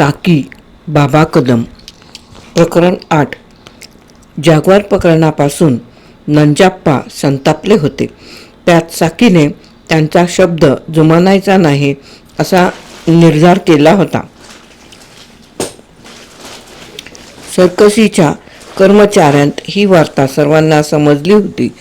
साकी बाबा कदम. प्रकरण आठ. जागवार प्रकरणापासून नंजाप्पा संतापले होते. त्यात साकीने त्यांचा शब्द जुमानायचा नाही असा निर्धार केला होता. सर्कशीच्या कर्मचाऱ्यांत ही वार्ता सर्वांना समजली होती.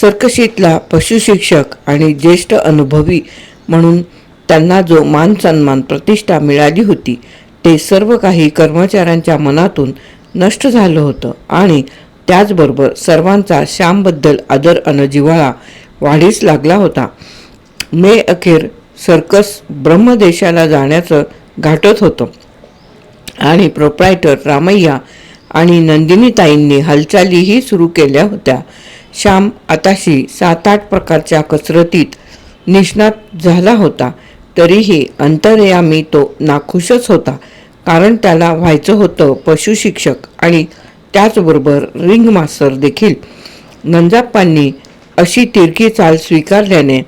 सर्कशीतला पशुशिक्षक आणि ज्येष्ठ अनुभवी म्हणून त्यांना जो मान सन्मान प्रतिष्ठा मिळाली होती ते सर्व काही कर्मचाऱ्यांच्या मनातून नष्ट झालं होतं आणि त्याचबरोबर सर्वांचा श्यामबद्दल आदर अन जिव्हाळा वाढीस लागला होता. मे अखेर सर्कस ब्रह्मदेशाला जाण्याचं घाटत होतं. आणि प्रोप्रायटर रामय्या आणि नंदिनीताईंनी हालचालीही सुरू केल्या होत्या. श्याम आताशी सात आठ प्रकारच्या कसरतीत निष्णात झाला होता. तरीही अंतरयामी तो नाखुशच होता. कारण त्याला व्हायचं होतं पशुशिक्षक आणि त्याचबरोबर रिंग मास्टर देखील. नंजाप्पांनी अशी तिरकी चाल स्वीकारल्याने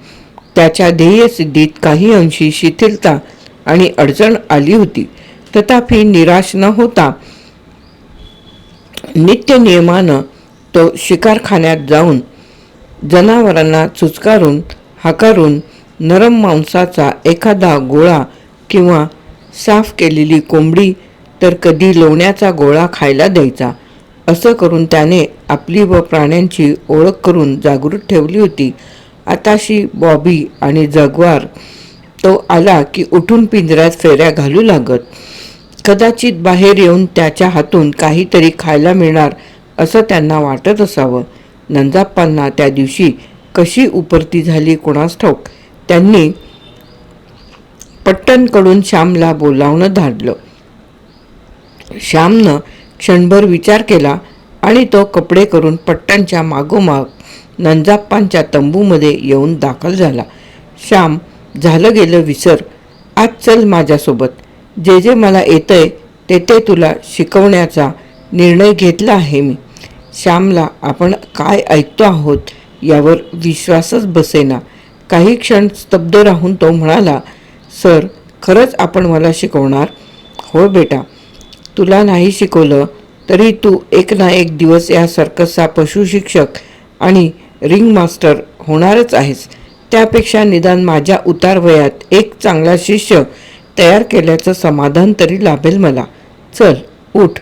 त्याच्या ध्येयसिद्धीत काही अंशी शिथिलता आणि अडचण आली होती. तथापि निराश न होता नित्य नियमानं तो शिकारखान्यात जाऊन जनावरांना चुचकारून हाकारून नरम मांसाचा एखादा गोळा किंवा साफ केलेली कोंबडी तर कधी लोण्याचा गोळा खायला द्यायचा. असं करून त्याने आपली व प्राण्यांची ओळख करून जागृत ठेवली होती. आताशी बॉबी आणि जगवार तो आला की उठून पिंजऱ्यात फेऱ्या घालू लागत. कदाचित बाहेर येऊन त्याच्या हातून काहीतरी खायला मिळणार असं त्यांना वाटत असावं. नंजाप्पांना त्या दिवशी कशी उपरती झाली कोणास ठाऊक? त्यांनी पट्टनकडून श्यामला बोलावणं धाडलं. श्यामनं क्षणभर विचार केला आणि तो कपडे करून पट्टनच्या मागोमाग नंजाप्पांच्या तंबूमध्ये येऊन दाखल झाला. श्याम झालं गेलं विसर. आज चल माझ्यासोबत. जे जे मला येतंय ते ते तुला शिकवण्याचा निर्णय घेतला आहे मी. श्यामला आपण काय ऐकतो आहोत यावर विश्वासच बसेना. काही क्षण स्तब्ध राहून तो म्हणाला सर खरंच आपण मला शिकवणार? हो बेटा. तुला नाही शिकवलं तरी तू एक ना एक दिवस या सर्कसचा पशुशिक्षक आणि रिंग मास्टर होणारच आहेस. त्यापेक्षा निदान माझ्या उतार वयात एक चांगला शिष्य तयार केल्याचं समाधान तरी लाभेल मला. चल उठ.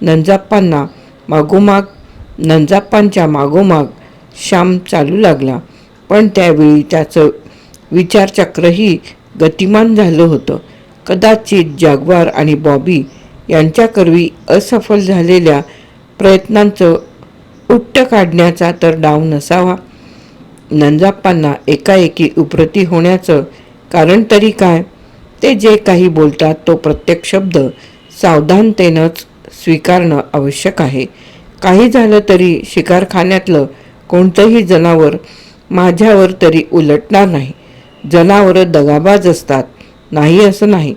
नंजाप्पांना मागोमाग नंजाप्पांच्या मागोमाग श्याम चालू लागला. पण त्यावेळी त्याचं विचारचक्रही गतिमान झालं होतं. कदाचित जागवार आणि बॉबी यांच्याकरवी असफल झालेल्या प्रयत्नांचं उट्ट काढण्याचा तर डाव नसावा. नंजाप्पांना एकाएकी उप्रती होण्याचं कारण तरी काय? ते जे काही बोलतात तो प्रत्येक शब्द सावधानतेनंच स्वीकारणं आवश्यक आहे. काही झालं तरी शिकारखान्यातलं कोणतंही जनावर माझ्यावर तरी उलटणार नाही. जनावरं दगाबाज असतात. नाही असं नाही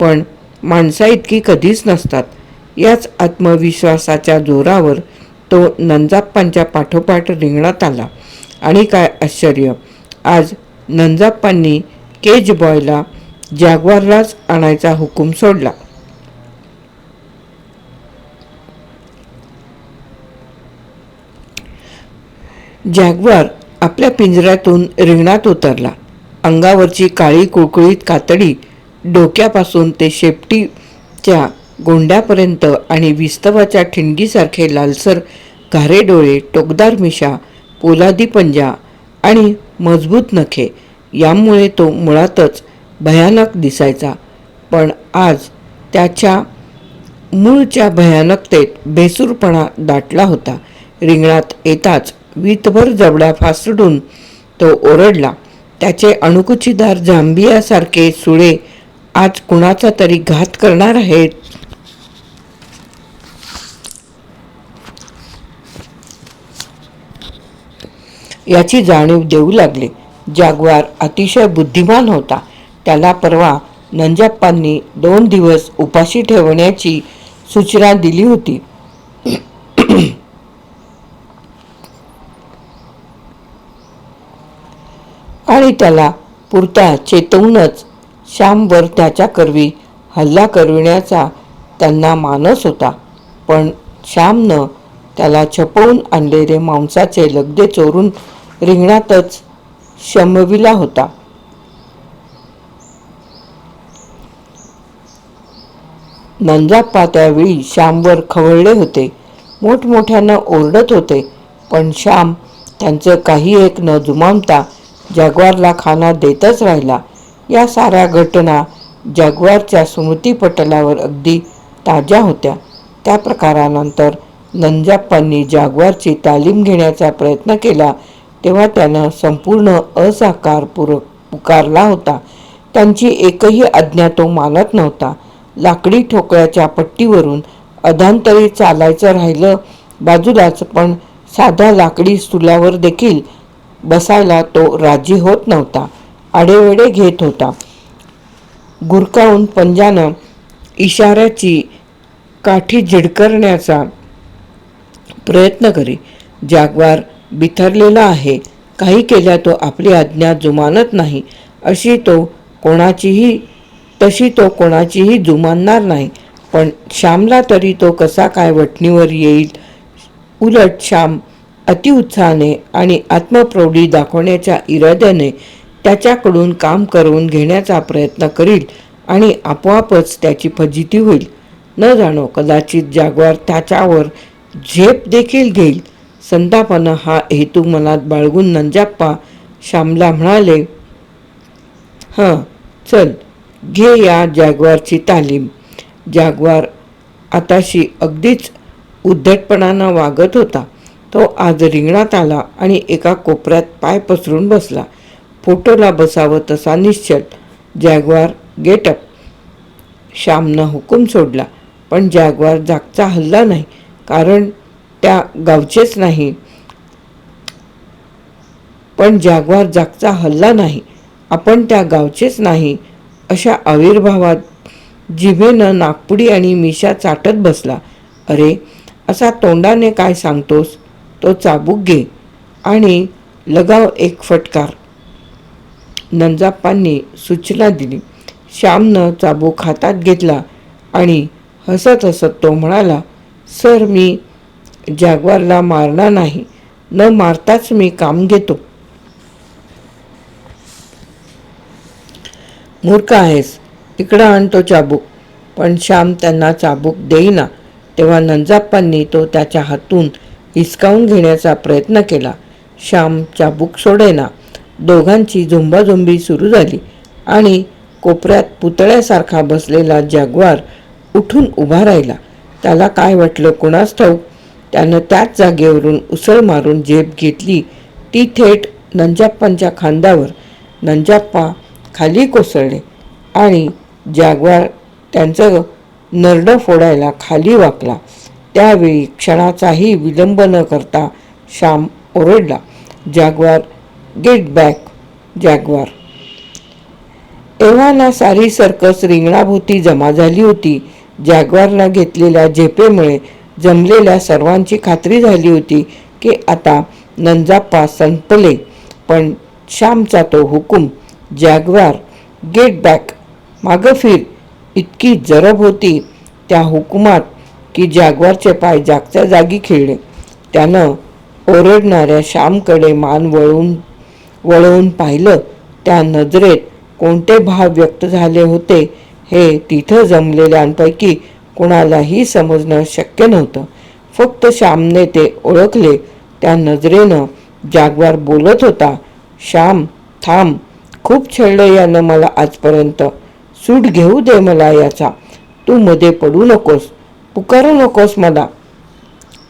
पण माणसा इतकी कधीच नसतात. याच आत्मविश्वासाच्या जोरावर तो नंजाप्पांच्या पाठोपाठ रिंगणात आला. आणि काय आश्चर्य आज नंजाप्पांनी केज बॉयला जॅगवारलाच आणायचा हुकूम सोडला. जॅगवार आपल्या पिंजऱ्यातून रिंगणात उतरला. अंगावरची काळी कुळकुळीत कातडी डोक्यापासून ते शेपटीच्या गोंड्यापर्यंत आणि विस्तवाच्या ठिणगीसारखे लालसर घारे डोळे टोकदार मिशा पोलादी पंजा आणि मजबूत नखे यामुळे तो मुळातच भयानक दिसायचा. पण आज त्याच्या मूळच्या भयानकतेत बेसूरपणा दाटला होता. रिंगणात येताच वीतभर जबडा फासडून तो ओरडला त्याचे अणुकुचीदार जांबियासारखे सुळे आज कुणाचा तरी घात करणार आहेत? याची जाणीव देऊ लागले. जागवार अतिशय बुद्धिमान होता. त्याला परवा नंजाप्पांनी दोन दिवस उपाशी ठेवण्याची सूचना दिली होती. आणि त्याला पुरता चेतवूनच श्यामवर त्याच्या करवी हल्ला करविण्याचा त्यांना मानस होता. पण श्यामनं त्याला छपवून आणलेले मांसाचे लगदे चोरून रिंगणातच शमविला होता. नंजाप्पा त्यावेळी श्यामवर खवळले होते. मोठमोठ्यानं ओरडत होते पण श्याम त्यांचं काही एक न जुमामता जॅग्वारला खाना देतच राहिला. या साऱ्या घटना जॅग्वारच्या स्मृतीपटलावर अगदी ताज्या होत्या. त्या प्रकारानंतर नंजाप्पांनी जाग्वारची तालीम घेण्याचा प्रयत्न केला. तेव्हा त्यानं संपूर्ण असाकार पुर पुकारला होता. त्यांची एकही आज्ञा तो मानत नव्हता. लाकडी ठोकळ्याच्या पट्टीवरून अधांतरी चालायचं राहिलं. बाजूलाच पण साध्या लाकडी स्टुलावर देखील बसायला तो राजी होत नव्हता. आडेवेडे घेत होता. गुरकावून पंजानं इशाऱ्याची काठी झिडकरण्याचा प्रयत्न करी. जागवार बिथरलेला आहे. काही केल्या तो आपली आज्ञा जुमानत नाही. अशी तो कोणाचीही तशी तो कोणाचीही जुमानणार नाही. पण श्यामला तरी तो कसा काय वटणीवर येईल? उलट श्याम अतिउत्साहाने आणि आत्मप्रौढी दाखवण्याच्या इराद्याने त्याच्याकडून काम करून घेण्याचा प्रयत्न करील आणि आपोआपच त्याची फजिती होईल. न जाणो कदाचित जागवार त्याच्यावर झेप देखील घेईल. संतापानं हा हेतू मनात बाळगून नंजाप्पा श्यामला म्हणाले हां चल घे या जागवारची तालीम. जागवार आताशी अगदीच उद्धटपणानं वागत होता. तो आज रिंगणात आला आणि एका कोपऱ्यात पाय पसरून बसला. फोटोला बसावं तसा निश्चल. जॅग्वार गेटअप श्यामनं हुकूम सोडला. पण जॅग्वार जागचा हल्ला नाही कारण त्या गावचेच नाही. पण जॅग्वार जागचा हल्ला नाही. आपण त्या गावचेच नाही. अशा आविर्भावात जिभेनं नागपुडी आणि मिशा चाटत बसला. अरे असा तोंडाने काय सांगतोस? तो चाबूक घे आणि लगाव एक फटकार. नंजाप्पांनी सूचना दिली. श्यामनं चाबूक हातात घेतला आणि हसत हसत तो म्हणाला सर मी जागवारला मारणार नाही. न मारताच मी काम घेतो. मूर्ख आहेस. इकडं आणतो चाबूक. पण श्याम त्यांना चाबूक देईना. तेव्हा नंजाप्पांनी तो त्याच्या हातून हिसकावून घेण्याचा प्रयत्न केला. श्याम चाबूक सोडेना दोघांची झुंबाझुंबी सुरू झाली आणि कोपऱ्यात पुतळ्यासारखा बसलेला जॅग्वार उठून उभा राहिला. त्याला काय वाटलं कोणास ठाऊक? त्यानं त्याच जागेवरून उसळ मारून झेप घेतली. ती थेट नंजाप्पांच्या खांद्यावर नंजाप्पा खाली कोसळले आणि जागवार त्यांचं नरडं फोडायला खाली वाकला. त्यावेळी क्षणाचाही विलंब न करता श्याम ओरडला जॅग्वार गेट बॅक जॅग्वार. एव्हाना सारी सर्कस रिंगणाभोवती जमा झाली होती. जॅग्वारला घेतलेल्या झेपेमुळे जमलेल्या सर्वांची खात्री झाली होती की आता नंजाप्पा संपले पण श्यामचा तो हुकूम जॅग्वार गेट बॅक मागं फिर इतकी जरब होती. त्या हुकुमात की जागवारचे पाय जागच्या जागी खेळले त्यानं ओरडणाऱ्या श्यामकडे मान वळवून वळवून पाहिलं. त्या नजरेत कोणते भाव व्यक्त झाले होते हे तिथं जमलेल्यांपैकी कुणालाही समजणं शक्य नव्हतं. फक्त श्यामने ते ओळखले. त्या नजरेनं जागवार बोलत होता श्याम थांब. खूप छळलं यानं मला आजपर्यंत. सूट घेऊ दे मला याचा. तू मध्ये पडू नकोस. पुकारू नकोस मला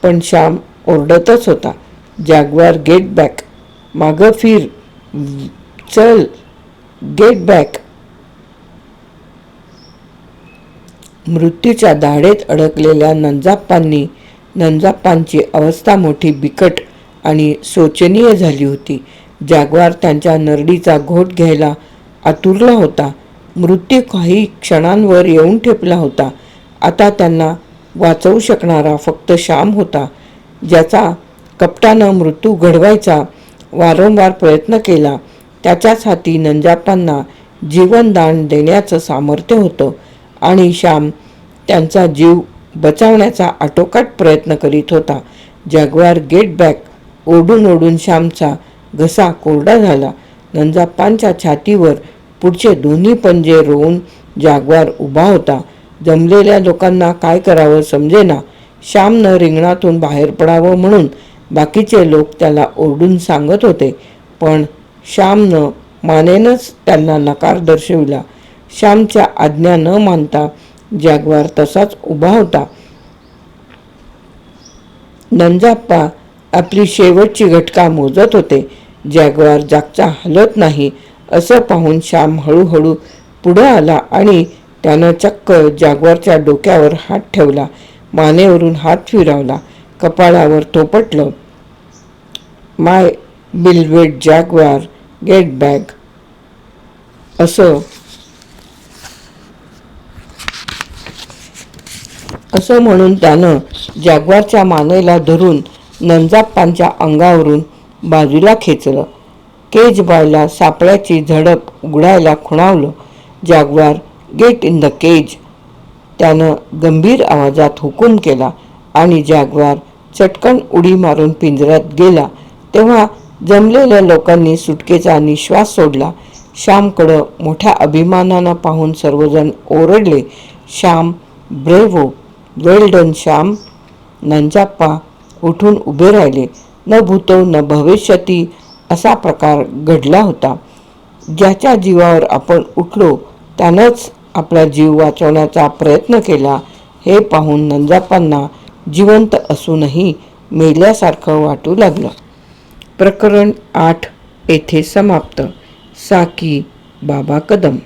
पण श्याम ओरडतच होता. जॅग्वार गेट बॅक मागं फिर. चल. गेट बॅक मृत्यूच्या दाढेत अडकलेल्या नंजाप्पांनी नंजाप्पांची अवस्था मोठी बिकट आणि शोचनीय झाली होती. जागवार त्यांच्या नरडीचा घोट घ्यायला आतुरला होता. मृत्यू काही क्षणांवर येऊन ठेपला होता. आता त्यांना वाचवू शकणारा फक्त श्याम होता ज्याचा कपटानं मृत्यू घडवायचा वारंवार प्रयत्न केला. त्याच्याच हाती नंजाप्पांना जीवनदान देण्याचं सामर्थ्य होतं आणि श्याम त्यांचा जीव बचावण्याचा आटोकाट प्रयत्न करीत होता. जॅग्वार गेट बॅक ओढून ओढून श्यामचा घसा कोरडा झाला. नंजाप्पांच्या छातीवर पुढचे दोन्ही पंजे रोवून जागवार उभा होता. जमलेल्या लोकांना काय करावं समजेना. श्यामनं रिंगणातून बाहेर पडावं म्हणून बाकीचे लोक त्याला ओरडून सांगत होते. पण श्यामनं मानेनच त्यांना नकार दर्शविला. श्यामच्या आज्ञा न मानता जॅग्वार तसाच उभा होता. नंजाप्पा आपली शेवटची घटका मोजत होते. जॅग्वार जागचा हलत नाही असं पाहून श्याम हळूहळू पुढं आला आणि त्यानं चक्क जागवारच्या डोक्यावर हात ठेवला मानेवरून हात फिरवला कपाळावर थोपटलं माय बिलवेट जागवार गेट बॅग असं असं म्हणून त्यानं जागवारच्या मानेला धरून नंजाप्पांच्या अंगावरून बाजूला खेचलं. केज बायला सापळ्याची झडप उघडायला खुणावलं. Jaguar get in the cage. त्यानं गंभीर आवाजात हुकूम केला आणि जागवार चटकन उडी मारून पिंजऱ्यात गेला. तेव्हा जमलेल्या लोकांनी सुटकेचा निश्वास सोडला. श्यामकडं मोठ्या अभिमानानं पाहून सर्वजण ओरडले Shyam bravo well done Shyam. Nanjappa उठून उभे राहिले. न भूतो न भविष्यती असा प्रकार घडला होता. ज्याच्या जीवावर आपण उठलो त्यानंच आपला जीव वाचवण्याचा प्रयत्न केला हे पाहून नंजापांना जिवंत असूनही मेल्यासारखं वाटू लागलं. प्रकरण आठ येथे समाप्त. साकी बाबा कदम.